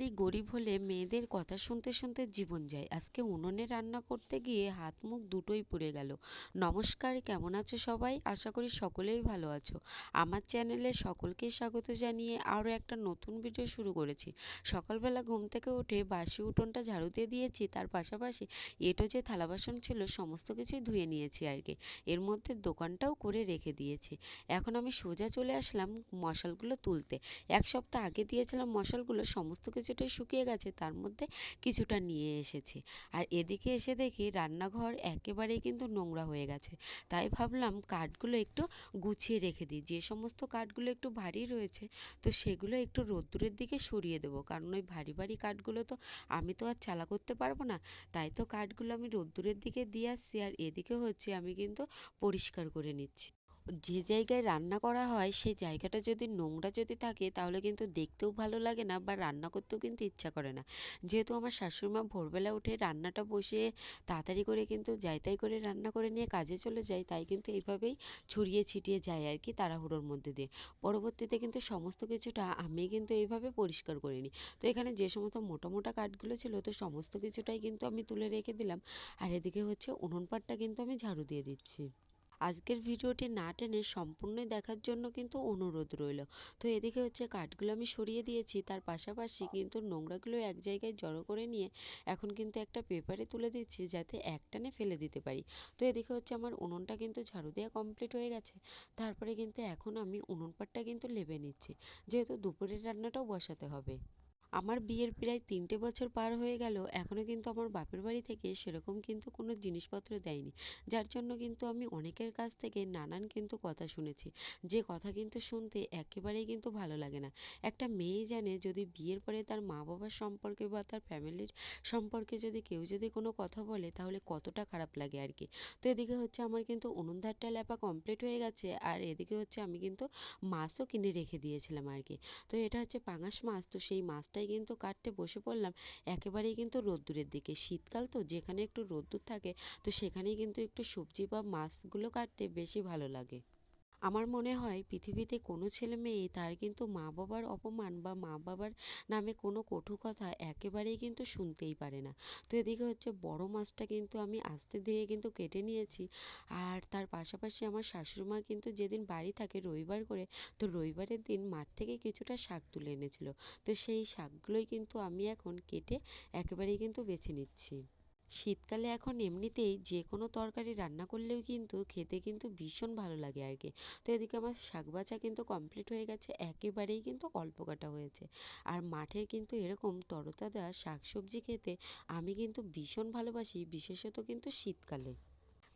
মেয়েদের কথা শুনতে শুনতে জীবন যায়। আজকে উনুনে রান্না করতে গিয়ে হাত মুখ দুটোই পুড়ে গেল। নমস্কার, কেমন আছো সবাই? আশা করি সকলেই ভালো আছো। আমার চ্যানেলে সকলকে স্বাগত জানিয়ে আরও একটা নতুন ভিডিও শুরু করেছি। সকালবেলা ঘুম থেকে উঠে বাসি উঠোনটা ঝাড়ু দিয়ে দিয়েছি, তার পাশাপাশি এটো যে থালা বাসন ছিল সমস্ত কিছুই ধুয়ে নিয়েছি আর কি। এর মধ্যে দোকানটাও করে রেখে দিয়েছি। এখন আমি সোজা চলে আসলাম মশালগুলো তুলতে। এক সপ্তাহ আগে দিয়েছিলাম মশালগুলো, সমস্ত কিছুটাই শুকিয়ে গেছে, তার মধ্যে কিছুটা নিয়ে এসেছি। আর এদিকে এসে দেখি রান্নাঘর একেবারেই কিন্তু নোংরা হয়ে গেছে। তাই ভাবলাম কাঠগুলো একটু গুছিয়ে রেখে দিই। যে সমস্ত কাঠগুলো একটু ভারী রয়েছে, তো সেগুলো একটু রোদ্দুরের দিকে সরিয়ে দেবো। কারণ ওই ভারী ভারী কাঠগুলো তো আমি তো আর চালা করতে পারব না। তাই তো কাঠগুলো আমি রোদ্দুরের দিকে দিয়ে আসছি, আর এদিকে হচ্ছে আমি কিন্তু পরিষ্কার করে নিচ্ছি। যে জায়গায় রান্না করা হয়, সেই জায়গাটা যদি নোংরা যদি থাকে, তাহলে কিন্তু দেখতেও ভালো লাগে না বা রান্না করতেও কিন্তু ইচ্ছা করে না। যেহেতু আমার শাশুড়িমা ভোরবেলা উঠে রান্নাটা বসিয়ে তাড়াতাড়ি করে কিন্তু যাই তাই করে রান্না করে নিয়ে কাজে চলে যায়, তাই কিন্তু এইভাবেই ছড়িয়ে ছিটিয়ে যায় আর কি তাড়াহুড়োর মধ্যে দিয়ে। পরবর্তীতে কিন্তু সমস্ত কিছুটা আমি কিন্তু এইভাবে পরিষ্কার করে তো এখানে যে সমস্ত মোটা মোটা কাঠগুলো ছিল, তো সমস্ত কিছুটাই কিন্তু আমি তুলে রেখে দিলাম। আর এদিকে হচ্ছে উনুন পাটটা কিন্তু আমি ঝাড়ু দিয়ে দিচ্ছি। আজকের ভিডিওটি না টেনে সম্পূর্ণই দেখার জন্য কিন্তু অনুরোধ রইল। তো এদিকে হচ্ছে কাঠগুলো আমি সরিয়ে দিয়েছি, তার পাশাপাশি কিন্তু নোংরাগুলো এক জায়গায় জড়ো করে নিয়ে এখন কিন্তু একটা পেপারে তুলে দিচ্ছি যাতে একটানে ফেলে দিতে পারি। তো এদিকে হচ্ছে আমার উনুনটা কিন্তু ঝাড়ু দেওয়া কমপ্লিট হয়ে গেছে। তারপরে কিন্তু এখন আমি উনুন পাটটা কিন্তু লেবে নিচ্ছি, যেহেতু দুপুরের রান্নাটাও বসাতে হবে। আমার বিয়ের প্রায় তিনটে বছর পার হয়ে গেল এখনও কিন্তু আমার বাপের বাড়ি থেকে সেরকম কিন্তু কোনো জিনিসপত্র দেয়নি। যার জন্য কিন্তু আমি অনেকের কাছ থেকে নানান কিন্তু কথা শুনেছি। যে কথা কিন্তু শুনতে একেবারেই কিন্তু ভালো লাগে না। একটা মেয়ে জানে যদি বিয়ের পরে তার মা বাবার সম্পর্কে বা তার ফ্যামিলির সম্পর্কে যদি কেউ যদি কোনো কথা বলে, তাহলে কতটা খারাপ লাগে আর কি। তো এদিকে হচ্ছে আমার কিন্তু উনুন ধারটা লেপা কমপ্লিট হয়ে গেছে, আর এদিকে হচ্ছে আমি কিন্তু মাছও কিনে রেখে দিয়েছিলাম আর কি। তো এটা হচ্ছে পাঙাশ মাছ, তো সেই মাছটা মাছটাই কিন্তু কাটতে বসে পড়লাম। একেবারেই কিন্তু রোদ্দুরের দিকে। শীতকাল তো, যেখানে একটু রোদ্দুর থাকে, তো সেখানেই কিন্তু একটু সবজি বা মাছগুলো কাটতে বেশি ভালো লাগে। আমার মনে হয় পৃথিবীতে কোনো ছেলে মেয়ে তার কিন্তু মা বাবার অপমান বা মা বাবার নামে কোনো কটু কথা একেবারেই কিন্তু শুনতেই পারে না। তো এদিকে হচ্ছে বড় মাছটা কিন্তু আমি আস্তে ধীরে কিন্তু কেটে নিয়েছি আর তার পাশাপাশি আমার শাশুড়ি মা কিন্তু যেদিন বাড়ি থাকে রবিবার করে, তো রবিবারের দিন মাঠ থেকে কিছুটা শাক তুলে এনেছিল। তো সেই শাকগুলোই কিন্তু আমি এখন কেটে একেবারেই কিন্তু বেছে নিচ্ছি। শীতকালে এখন এমনিতেই যে কোনো তরকারি রান্না করলেও কিন্তু খেতে কিন্তু ভীষণ ভালো লাগে আর কি। তো এদিকে আমার শাক ভাজা কিন্তু কমপ্লিট হয়ে গেছে, একেবারেই কিন্তু অল্প কাটা হয়েছে। আর মাঠের কিন্তু এরকম তরতাজা শাক সবজি খেতে আমি কিন্তু ভীষণ ভালোবাসি, বিশেষত কিন্তু শীতকালে।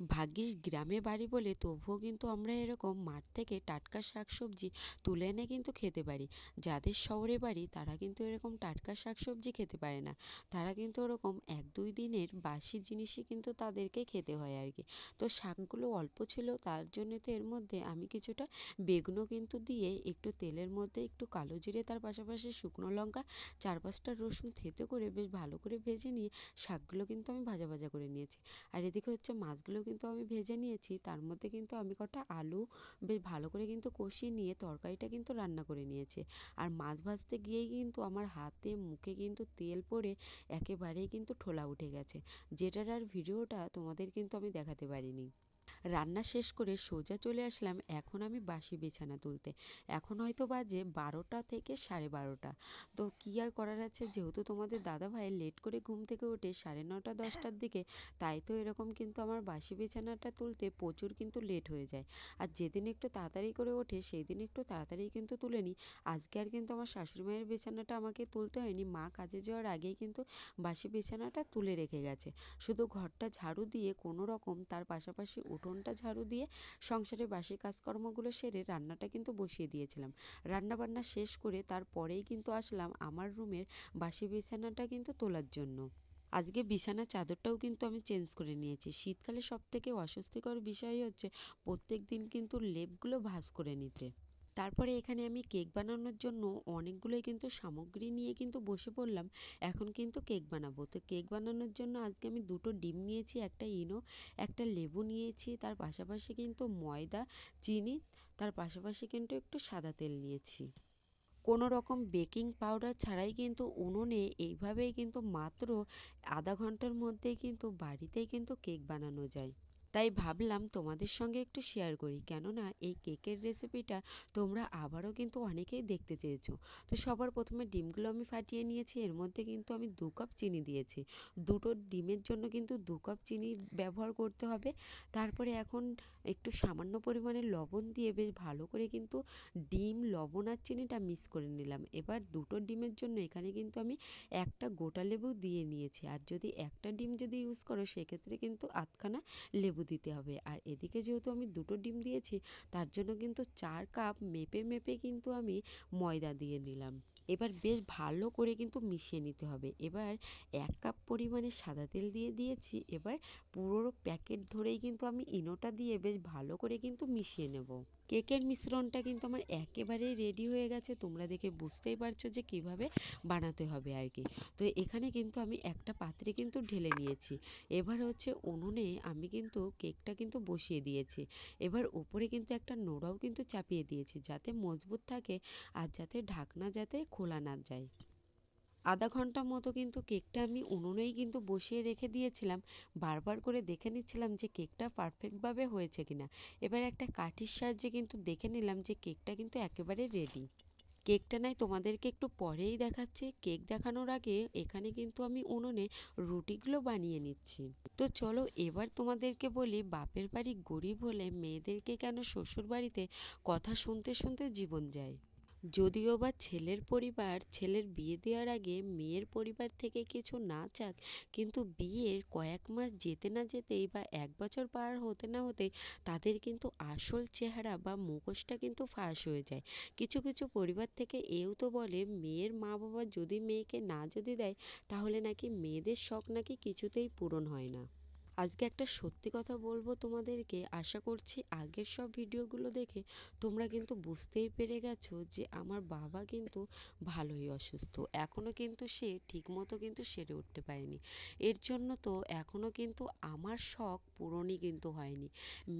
ভাগ্যিস গ্রামে বাড়ি বলে তবুও কিন্তু আমরা এরকম মাঠ থেকে টাটকা শাকসবজি তুলে এনে কিন্তু খেতে পারি। যাদের শহরে বাড়ি তারা কিন্তু এরকম টাটকা শাকসবজি খেতে পারে না। তারা কিন্তু ওরকম এক দুই দিনের বাসি জিনিসই কিন্তু তাদেরকে খেতে হয় আর কি। তো শাকগুলো অল্প ছিল, তার জন্য তো এর মধ্যে আমি কিছুটা বেগুনও কিন্তু দিয়ে একটু তেলের মধ্যে একটু কালো জিরে, তার পাশাপাশি শুকনো লঙ্কা, চার পাঁচটা রসুন থেতো করে বেশ ভালো করে ভেজে নিয়ে শাকগুলো কিন্তু আমি ভাজা ভাজা করে নিয়েছি। আর এদিকে হচ্ছে মাছগুলো কিন্তু আমি ভেজে নিয়েছি। তার মধ্যে কিন্তু আমি কটা আলু বেশ ভালো করে কিন্তু কষিয়ে নিয়ে তরকারিটা কিন্তু রান্না করে নিয়েছি। আর মাছ ভাজতে গিয়েই কিন্তু আমার হাতে মুখে কিন্তু তেল পড়ে একেবারেই কিন্তু ঠোলা উঠে গেছে। যেটার আর ভিডিওটা তোমাদের কিন্তু আমি দেখাতে পারিনি। রান্না শেষ করে সোজা চলে আসলাম এখন আমি বাসি বিছানা তুলতে। এখন হয়তো বাজে বারোটা থেকে সাড়ে বারোটা। তো কি আর করার আছে? যেহেতু তোমাদের দাদা ভাই লেট করে ঘুম থেকে ওঠে সাড়ে নটা দশটার দিকে, তাই তো এরকম কিন্তু আমার বাসি বিছানাটা তুলতে প্রচুর কিন্তু লেট হয়ে যায়। আর যেদিন একটু তাড়াতাড়ি করে ওঠে সেই দিন একটু তাড়াতাড়ি কিন্তু তুলে নিই। আজকে আর কিন্তু আমার শাশুড়ি মায়ের বিছানাটা আমাকে তুলতে হয়নি। মা কাজে যাওয়ার আগেই কিন্তু বাসি বিছানাটা তুলে রেখে গেছে। শুধু ঘরটা ঝাড়ু দিয়ে কোনো রকম তার পাশাপাশি উঠোনটা ঝাড়ু দিয়ে সংসারের বাসি কাজকর্মগুলো সেরে রান্নাটা কিন্তু বসিয়ে দিয়েছিলাম। রান্না বান্না শেষ করে তারপরেই কিন্তু আসলাম আমার রুমের বাসি বিছানাটা কিন্তু তোলার জন্য। আজকে বিছানার চাদরটাও কিন্তু আমি চেঞ্জ করে নিয়েছি। শীতকালে সবথেকে অস্বস্তিকর বিষয় হচ্ছে প্রত্যেক দিন কিন্তু লেপগুলো ভাঁজ করে নিতে। তারপরে এখানে আমি কেক বানানোর জন্য অনেকগুলোই কিন্তু সামগ্রী নিয়ে কিন্তু বসে পড়লাম। এখন কিন্তু কেক বানাবো। তো কেক বানানোর জন্য আজকে আমি দুটো ডিম নিয়েছি, একটা ইনো, একটা লেবু নিয়েছি, তার পাশাপাশি কিন্তু ময়দা, চিনি, তার পাশাপাশি কিন্তু একটু সাদা তেল নিয়েছি। কোনো রকম বেকিং পাউডার ছাড়াই কিন্তু উনুনে এইভাবেই কিন্তু মাত্র আধা ঘণ্টার মধ্যেই কিন্তু বাড়িতেই কিন্তু কেক বানানো যায়। তাই ভাবলাম তোমাদের সঙ্গে একটু শেয়ার করি। কেননা এই কেকের রেসিপিটা তোমরা আবারও কিন্তু অনেকেই দেখতে চেয়েছো। তো সবার প্রথমে ডিমগুলো আমি ফাটিয়ে নিয়েছি, এর মধ্যে কিন্তু আমি দু কাপ চিনি দিয়েছি। দুটো ডিমের জন্য কিন্তু দু কাপ চিনি ব্যবহার করতে হবে। তারপরে এখন একটু সামান্য পরিমাণে লবণ দিয়ে বেশ ভালো করে কিন্তু ডিম, লবণ আর চিনিটা মিক্স করে নিলাম। এবার দুটো ডিমের জন্য এখানে কিন্তু আমি একটা গোটা লেবু দিয়ে নিয়েছি। আর যদি একটা ডিম যদি ইউজ করো, সেক্ষেত্রে কিন্তু আধখানা লেবু দিতে হবে। আর এদিকে যেহেতু আমি দুটো ডিম দিয়েছি, তার জন্য কিন্তু চার কাপ মেপে মেপে কিন্তু আমি ময়দা দিয়ে নিলাম। এবার বেশ ভালো করে কিন্তু মিশিয়ে নিতে হবে। এবার এক কাপ পরিমাণে সাদা তেল দিয়ে দিয়েছি। এবার পুরো প্যাকেট ধরেই কিন্তু আমি ইনোটা দিয়ে বেশ ভালো করে কিন্তু মিশিয়ে নেব। কেকের মিশ্রণটা কিন্তু আমার একেবারেই রেডি হয়ে গেছে। তোমরা দেখে বুঝতেই পারছ যে কীভাবে বানাতে হবে আর কি। তো এখানে কিন্তু আমি একটা পাত্রে কিন্তু ঢেলে নিয়েছি। এবার হচ্ছে উনুনে আমি কিন্তু কেকটা কিন্তু বসিয়ে দিয়েছি। এবার উপরে কিন্তু একটা নোড়াও কিন্তু চাপিয়ে দিয়েছি যাতে মজবুত থাকে আর যাতে ঢাকনা যাতে খোলা না যায়। আধা ঘণ্টা মতো কিন্তু কেকটা আমি উনুনেই কিন্তু বসিয়ে রেখে দিয়েছিলাম। বারবার করে দেখে নিচ্ছিলাম যে কেকটা পারফেক্টভাবে হয়েছে কিনা। এবার একটা কাঠির সাহায্যে কিন্তু দেখে নিলাম যে কেকটা কিন্তু একেবারে রেডি কেকটা নয় তোমাদেরকে একটু পরেই দেখাচ্ছি। কেক দেখানোর আগে এখানে কিন্তু আমি উনুনে রুটিগুলো বানিয়ে নিচ্ছি। তো চলো এবার তোমাদেরকে বলি, বাপের বাড়ি গরিব হলে মেয়েদেরকে কেন শ্বশুর বাড়িতে কথা শুনতে শুনতে জীবন যায়? যদিও বা ছেলের পরিবার, ছেলের বিয়ে দেওয়ার আগে মেয়ের পরিবার থেকে কিছু না চাক, কিন্তু বিয়ের কয়েক মাস যেতে না যেতেই বা এক বছর পার হতে না হতেই তাদের কিন্তু আসল চেহারা বা মুখোশটা কিন্তু ফাঁস হয়ে যায়। কিছু কিছু পরিবার থেকে এও তো বলে, মেয়ের মা বাবা যদি মেয়েকে না যদি দেয়, তাহলে নাকি মেয়েদের শখ নাকি কিছুতেই পূরণ হয় না। আজকে একটা সত্যি কথা বলব তোমাদেরকে। আশা করছি আগের সব ভিডিওগুলো দেখে তোমরা কিন্তু বুঝতেই পেরে গেছো যে আমার বাবা কিন্তু ভালোই অসুস্থ। এখনও কিন্তু সে ঠিকমতো কিন্তু সেরে উঠতে পারেনি। এর জন্য তো এখনও কিন্তু আমার শখ পূরণই কিন্তু হয়নি।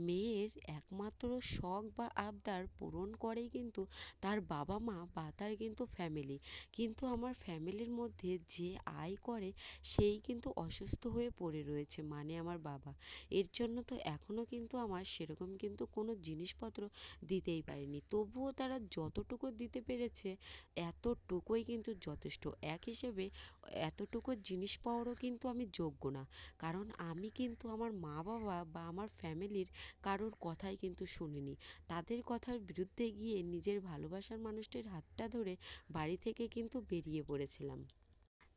মেয়ের একমাত্র শখ বা আবদার পূরণ করেই কিন্তু তার বাবা মা বা তার কিন্তু ফ্যামিলি কিন্তু আমার ফ্যামিলির মধ্যে যে আয় করে, সেই কিন্তু অসুস্থ হয়ে পড়ে রয়েছে। মানে আমার বাবা। এর জন্য তো এখনও কিন্তু আমার সেরকম কিন্তু কোনো জিনিসপত্র দিতেই পারেনি। তবুও তারা যতটুকু দিতে পেরেছে, এতটুকুই কিন্তু যথেষ্ট। এক হিসেবে এতটুকু জিনিস পাওয়ারও কিন্তু আমি যোগ্য না। কারণ আমি কিন্তু আমার মা বাবা বা আমার ফ্যামিলির কারোর কথাই কিন্তু শুনিনি। তাদের কথার বিরুদ্ধে গিয়ে নিজের ভালোবাসার মানুষটির হাতটা ধরে বাড়ি থেকে কিন্তু বেরিয়ে পড়েছিলাম।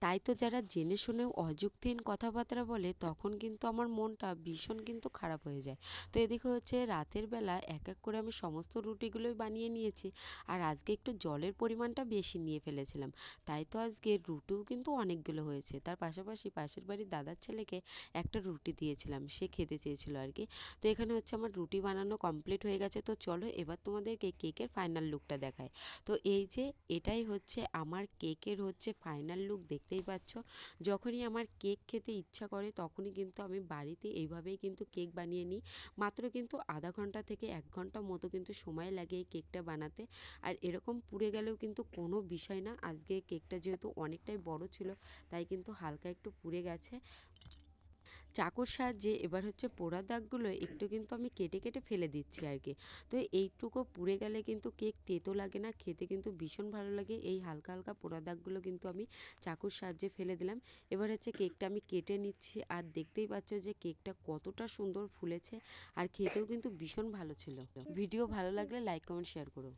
তাই তো যারা জেনে শুনেও অযৌক্তিক কথাবার্তা বলে, তখন কিন্তু আমার মনটা ভীষণ কিন্তু খারাপ হয়ে যায়। তো এদিকে হচ্ছে রাতের বেলা এক এক করে আমি সমস্ত রুটিগুলোই বানিয়ে নিয়েছি আর আজকে একটু জলের পরিমাণটা বেশি নিয়ে ফেলেছিলাম। তাই তো আজকে রুটিও কিন্তু অনেকগুলো হয়েছে। তার পাশাপাশি পাশের বাড়ির দাদার ছেলেকে একটা রুটি দিয়েছিলাম, সে খেতে চেয়েছিল আর কি। তো এখানে হচ্ছে আমার রুটি বানানো কমপ্লিট হয়ে গেছে। তো চলো এবার তোমাদেরকে কেকের ফাইনাল লুকটা দেখায় তো এই যে এটাই হচ্ছে আমার কেকের হচ্ছে ফাইনাল লুক দেখতেই পারছ যখনই আমার কেক খেতে ইচ্ছা করে, তখনই কিন্তু আমি বাড়িতে এইভাবেই কিন্তু কেক বানিয়ে নিই। মাত্র কিন্তু আধা ঘণ্টা থেকে এক ঘণ্টা মতো কিন্তু সময় লাগে এই কেকটা বানাতে। আর এরকম পুড়ে গেলেও কিন্তু কোনো বিষয় না। আজকে কেকটা যেহেতু অনেকটাই বড় ছিল, তাই কিন্তু হালকা একটু পুড়ে গেছে। চাকুর সাহায্যে এবার হচ্ছে পোড়া দাগগুলো একটু কিন্তু আমি কেটে কেটে ফেলে দিচ্ছি আর কি তো এইটুকু পুড়ে গেলে কিন্তু কেক তেতো লাগে না, খেতে কিন্তু ভীষণ ভালো লাগে। এই হালকা হালকা পোড়া দাগগুলো কিন্তু আমি চাকুর সাহায্যে ফেলে দিলাম। এবার হচ্ছে কেকটা আমি কেটে নিচ্ছি আর দেখতেই পাচ্ছ যে কেকটা কতটা সুন্দর ফুলেছে আর খেতেও কিন্তু ভীষণ ভালো ছিল। ভিডিও ভালো লাগলে লাইক, কমেন্ট, শেয়ার করো।